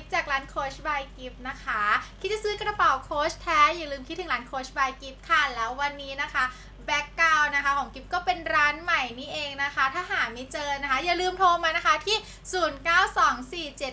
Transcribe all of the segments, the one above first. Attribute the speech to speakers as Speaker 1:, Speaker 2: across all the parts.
Speaker 1: ฟจากร้านโคชบายกิฟนะคะ คิดจะซื้อกระเป๋าโคชแท้ อย่าลืมคิดถึงร้านโคชบายกิฟค่ะ แล้ววันนี้นะคะแบ็กกราวนะคะของกิฟก็เป็นร้านใหม่นี่เองนะคะ ถ้าหาไม่เจอนะคะ อย่าลืมโทรมานะคะที่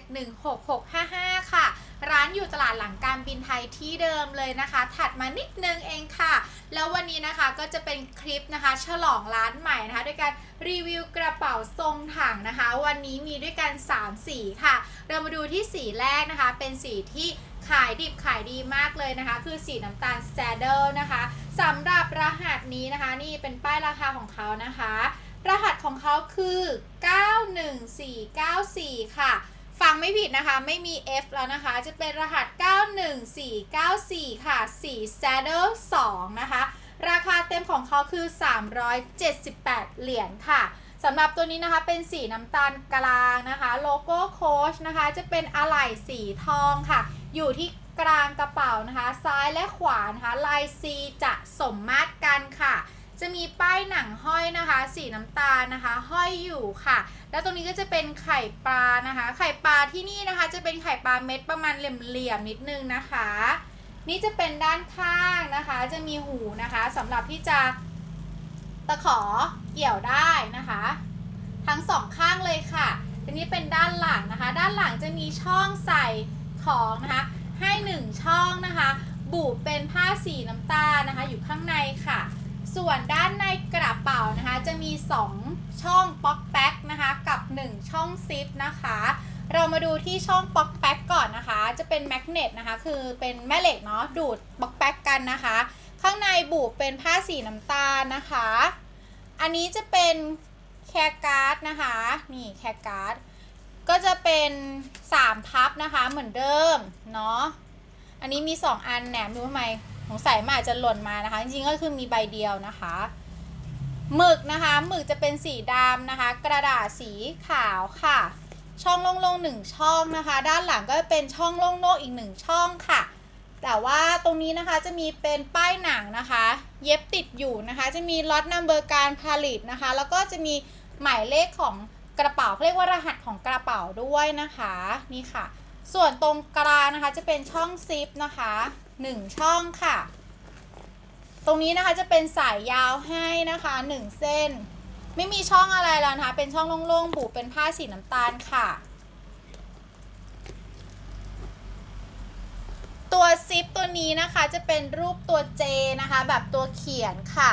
Speaker 1: 0924716655 ค่ะ ร้านอยู่ตลาดหลังการบินไทยที่เดิมเลยนะคะ ถัดมานิดนึงเองค่ะ แล้ววันนี้นะคะก็จะเป็นคลิปนะคะ ฉลองร้านใหม่นะคะ ด้วยการรีวิวกระเป๋าทรงถังนะคะ วันนี้มีด้วยกัน 3 สีค่ะ เรามาดูที่สีแรกนะคะ เป็นสีที่ขายดิบขายดีมากเลยนะคะ คือสีน้ำตาล Saddle นะคะสำหรับรหัสนี้นะคะ นี่เป็นป้ายราคาของเขานะคะ รหัสของเขาคือ 91494 ค่ะ ฟังไม่ผิดนะคะ ไม่มี F แล้วนะคะ จะเป็นรหัส 91494 ค่ะ สี Saddle 2 นะคะ ราคาเต็มของเขาคือ 378 เหรียญค่ะสำหรับตัวนี้นะคะเป็นสีน้ำตาลกลางนะคะ โลโก้โค้ชนะคะ จะเป็นอะไหล่สีทองค่ะ อยู่ที่กลางกระเป๋านะคะ ซ้ายและขวานะคะลายซีจะสมมาตรกันค่ะ จะมีป้ายหนังห้อยนะคะ สีน้ำตาลนะคะ ห้อยอยู่ค่ะ แล้วตรงนี้ก็จะเป็นไข่ปลานะคะ ไข่ปลาที่นี่นะคะ จะเป็นไข่ปลาเม็ดประมาณเหลี่ยมๆนิดนึงนะคะ นี่จะเป็นด้านข้างนะคะ จะมีหูนะคะสำหรับที่จะตะขอเกี่ยวได้นะคะ ทั้งสองข้างเลยค่ะทีนี้เป็นด้านหลังนะคะ ด้านหลังจะมีช่องใส่ของนะคะให้หนึ่งช่องนะคะ บุเป็นผ้าสีน้ำตาลนะคะ อยู่ข้างในค่ะ ส่วนด้านในกระเป๋านะคะจะมี 2 ช่องป๊อกแป๊กนะคะกับ 1 ช่องซิปนะคะ เรามาดูที่ช่องป๊อกแป๊กก่อนนะคะ จะเป็นแมกเนตนะคะ คือเป็นแม่เหล็กเนาะดูดป๊อกแป๊กกันนะคะ ข้างในบุเป็นผ้าสีน้ำตาลนะคะ อันนี้จะเป็นแคร์การ์ดนะคะนี่แคร์การ์ดก็จะเป็น3พับนะคะเหมือนเดิมเนาะอันนี้มี 2 อันแหนมดูทำไม สงสัยมันอาจจะหล่นมานะคะ จริงๆก็คือมีใบเดียวนะคะหมึกนะคะหมึกจะเป็นสีดำนะคะ กระดาษสีขาวค่ะ ช่องโล่งๆหนึ่งช่องนะคะ ด้านหลังก็เป็นช่องโล่งๆอีกหนึ่งช่องค่ะ แต่ว่าตรงนี้นะคะจะมีเป็นป้ายหนังนะคะ เย็บติดอยู่นะคะ จะมีล็อตนัมเบอร์การผลิตนะคะ แล้วก็จะมีหมายเลขของกระเป๋าเขาเรียกว่ารหัสของกระเป๋าด้วยนะคะ นี่ค่ะ ส่วนตรงกลางนะคะจะเป็นช่องซิปนะคะหนึ่งช่องค่ะ ตรงนี้นะคะจะเป็นสายยาวให้นะคะหนึ่งเส้น ไม่มีช่องอะไรแล้วนะคะ เป็นช่องโล่งๆบุเป็นผ้าสีน้ำตาลค่ะ ตัวซิปตัวนี้นะคะจะเป็นรูปตัว J นะคะ แบบตัวเขียนค่ะ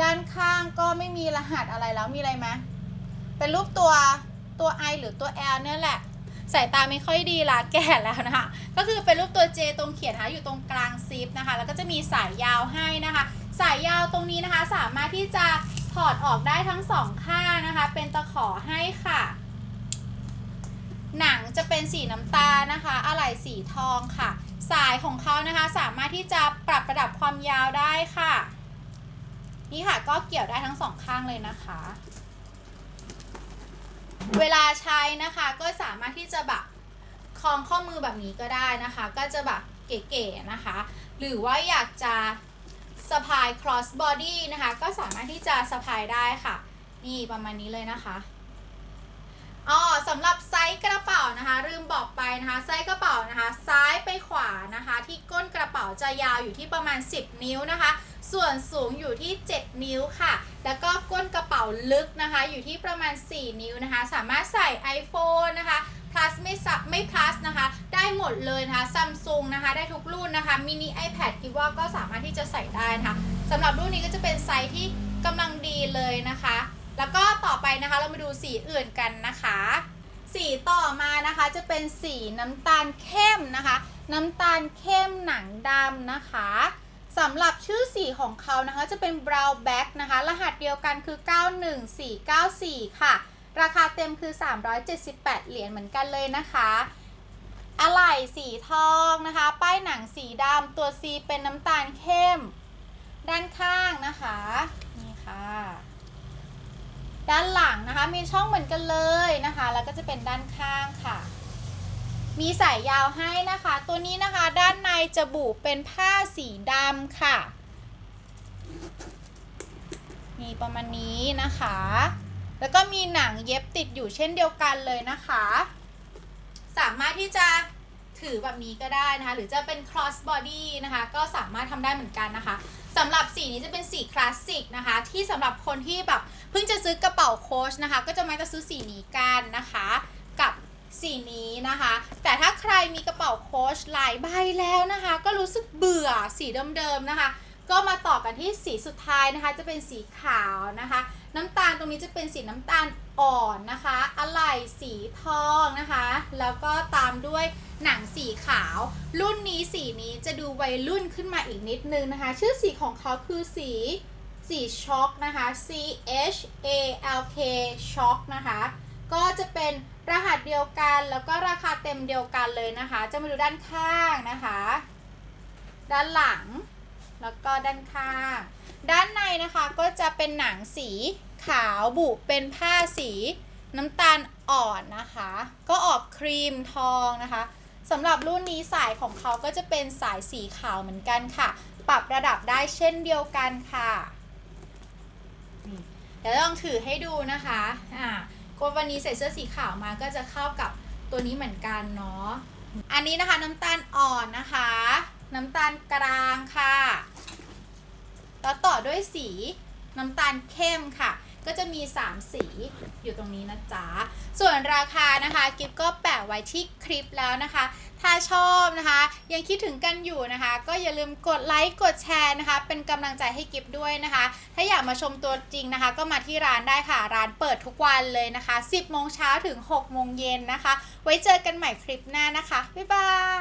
Speaker 1: ด้านข้างก็ไม่มีรหัสอะไรแล้วมีอะไรไหมเป็นรูปตัวตัว I หรือตัว L เนี่ยแหละ สายตาไม่ค่อยดีละแก่แล้วนะคะก็คือเป็นรูปตัว J ตรงเขียนนะคะอยู่ตรงกลางซิปนะคะ แล้วก็จะมีสายยาวให้นะคะ สายยาวตรงนี้นะคะ สามารถที่จะถอดออกได้ทั้งสองข้างนะคะ เป็นตะขอให้ค่ะ หนังจะเป็นสีน้ำตาลนะคะอะไหล่สีทองค่ะ สายของเขานะคะสามารถที่จะปรับระดับความยาวได้ค่ะ นี่ค่ะก็เกี่ยวได้ทั้งสองข้างเลยนะคะ เวลาใช้นะคะก็สามารถที่จะแบบคล้องข้อมือแบบนี้ก็ได้นะคะ ก็จะแบบเก๋ๆนะคะ หรือว่าอยากจะสะพาย cross body นะคะ ก็สามารถที่จะสะพายได้ค่ะ นี่ประมาณนี้เลยนะคะ อ๋อสำหรับไซส์กระเป๋านะคะลืมบอกไปนะคะไซส์กระเป๋านะคะ ซ้ายไปขวานะคะ ที่ก้นกระเป๋าจะยาวอยู่ที่ประมาณ 10 นิ้วนะคะ ส่วนสูงอยู่ที่ 7 นิ้วค่ะ แล้วก็ก้นกระเป๋าลึกนะคะ อยู่ที่ประมาณ 4 นิ้วนะคะ สามารถใส่ iPhone นะคะ plus ไม่ซับไม่ plus นะคะ ได้หมดเลยนะคะ Samsung นะคะ ได้ทุกรุ่นนะคะ mini iPad คิดว่าก็สามารถที่จะใส่ได้นะคะสำหรับรุ่นนี้ก็จะเป็นไซส์ที่กำลังดีเลยนะคะ แล้วก็ต่อไปนะคะเรามาดูสีอื่นกันนะคะ สีต่อมานะคะจะเป็นสีน้ำตาลเข้มนะคะ น้ำตาลเข้มหนังดำนะคะสำหรับชื่อสีของเขานะคะจะเป็น brown back นะคะ รหัสเดียวกันคือ 91494 ค่ะ ราคาเต็มคือ 378 เหรียญเหมือนกันเลยนะคะอะไหล่สีทองนะคะ ป้ายหนังสีดำตัว C เป็นน้ำตาลเข้ม ด้านข้างนะคะ นี่ค่ะ ด้านหลังนะคะมีช่องเหมือนกันเลยนะคะ แล้วก็จะเป็นด้านข้างค่ะ มีสายยาวให้นะคะ ตัวนี้นะคะด้านในจะบุเป็นผ้าสีดำค่ะมีประมาณนี้นะคะ แล้วก็มีหนังเย็บติดอยู่เช่นเดียวกันเลยนะคะ สามารถที่จะถือแบบนี้ก็ได้นะคะ หรือจะเป็น cross body นะคะ ก็สามารถทำได้เหมือนกันนะคะ สำหรับสีนี้จะเป็นสีคลาสสิกนะคะ ที่สำหรับคนที่แบบเพิ่งจะซื้อกระเป๋าโค้ชนะคะ ก็จะมักจะซื้อสีนี้กันนะคะ กับสีนี้นะคะ แต่ถ้าใครมีกระเป๋าโค้ชหลายใบแล้วนะคะ ก็รู้สึกเบื่อสีเดิมๆนะคะ ก็มาต่อกันที่สีสุดท้ายนะคะ จะเป็นสีขาวนะคะ น้ำตาลตรงนี้จะเป็นสีน้ำตาลอ่อนนะคะ อะไหล่สีทองนะคะ แล้วก็ตามด้วยหนังสีขาว รุ่นนี้สีนี้จะดูวัยรุ่นขึ้นมาอีกนิดนึงนะคะ ชื่อสีของเขาคือสีสีช็อกนะคะ C H A L K ช็อกนะคะ ก็จะเป็นรหัสเดียวกันแล้วก็ราคาเต็มเดียวกันเลยนะคะ จะมาดูด้านข้างนะคะ ด้านหลัง แล้วก็ด้านข้าง ด้านในนะคะก็จะเป็นหนังสีขาวบุเป็นผ้าสีน้ำตาลอ่อนนะคะ ก็ออกครีมทองนะคะสำหรับรุ่นนี้สายของเขาก็จะเป็นสายสีขาวเหมือนกันค่ะ ปรับระดับได้เช่นเดียวกันค่ะเดี๋ยวลองถือให้ดูนะคะอ่าก็วันนี้ใส่เสื้อสีขาวมาก็จะเข้ากับตัวนี้เหมือนกันเนาะ อันนี้นะคะน้ำตาลอ่อนนะคะ น้ำตาลกลางค่ะ แล้วต่อด้วยสีน้ำตาลเข้มค่ะ ก็จะมี 3 สีอยู่ตรงนี้นะจ๊ะ ส่วนราคานะคะกิฟก็แปะไว้ที่คลิปแล้วนะคะ ถ้าชอบนะคะ ยังคิดถึงกันอยู่นะคะ ก็อย่าลืมกดไลค์กดแชร์นะคะ เป็นกำลังใจให้กิฟด้วยนะคะ ถ้าอยากมาชมตัวจริงนะคะ ก็มาที่ร้านได้ค่ะ ร้านเปิดทุกวันเลยนะคะ 10โมงเช้าถึง6โมงเย็นนะคะ ไว้เจอกันใหม่คลิปหน้านะคะ บ๊ายบาย